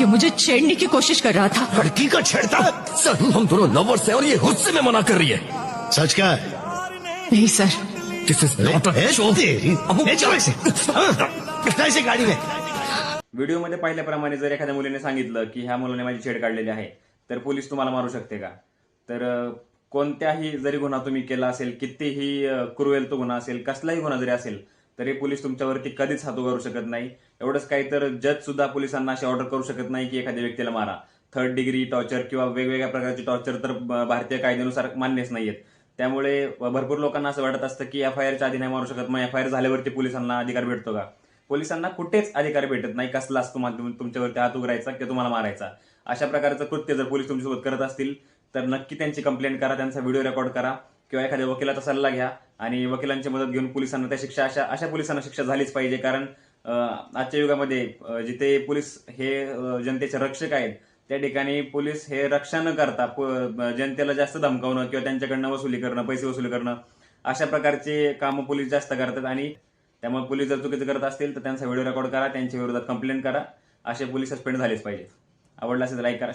ये मुझे छेड़ने की कोशिश कर रहा था। लड़की का छेड़ता? सर हम दोनों लवर्स हैं और ये गुस्से में मना कर रही है। सच क्या है? नहीं sir. This is not a a, show ऐसे गाड़ी में। व्हिडिओमध्ये पाहिल्याप्रमाणे जर एखाद्या मुलीने सांगितलं की ह्या मुलाने माझी छेड काढलेली आहे तर पोलीस तुम्हाला मारू शकते का? तर कोणत्याही जरी गुन्हा तुम्ही केला असेल कितीही क्रुएल तो गुन्हा असेल कसलाही गुन्हा जरी असेल तरी पोलीस तुमच्यावरती कधीच हात उगारू शकत नाही. एवढंच काही तर जज सुद्धा पोलिसांना अशी ऑर्डर करू शकत नाही की एखाद्या व्यक्तीला मारा. थर्ड डिग्री टॉर्चर किंवा वेगवेगळ्या प्रकारचे टॉर्चर तर भारतीय कायद्यानुसार मान्यच नाहीयेत. त्यामुळे भरपूर लोकांना असं वाटत असतं की एफ आय आरच्या आधी नाही मारू शकत मग एफ आय आर झाल्यावरती पोलिसांना अधिकार भेटतो का? पोलिसांना कुठेच अधिकार भेटत नाही कसला असतो तुमच्यावरती हात उघडायचा किंवा तुम्हाला मारायचा. अशा प्रकारचं कृत्य जर पोलीस तुमच्यासोबत करत असतील तर नक्की त्यांची कंप्लेंट करा त्यांचा व्हिडिओ रेकॉर्ड करा किंवा एखाद्या वकिलाचा सल्ला घ्या. आणि वकिलांची मदत घेऊन पोलिसांना त्या शिक्षा अशा अशा पोलिसांना शिक्षा झालीच पाहिजे. कारण आजच्या युगामध्ये जिथे पोलीस हे जनतेचे रक्षक आहेत त्या ठिकाणी पोलीस हे रक्षा न करता प- जनतेला जास्त धमकावणं किंवा त्यांच्याकडनं वसुली करणं पैसे वसुली करणं अशा प्रकारचे कामं पोलीस जास्त करतात. आणि त्यामुळे पोलीस जर चुकीचं करत असतील तर त्यांचा व्हिडिओ रेकॉर्ड करा त्यांच्या विरोधात कंप्लेंट करा. असे पोलीस सस्पेंड झालेच पाहिजेत. आवडला असेल तर लाईक करा.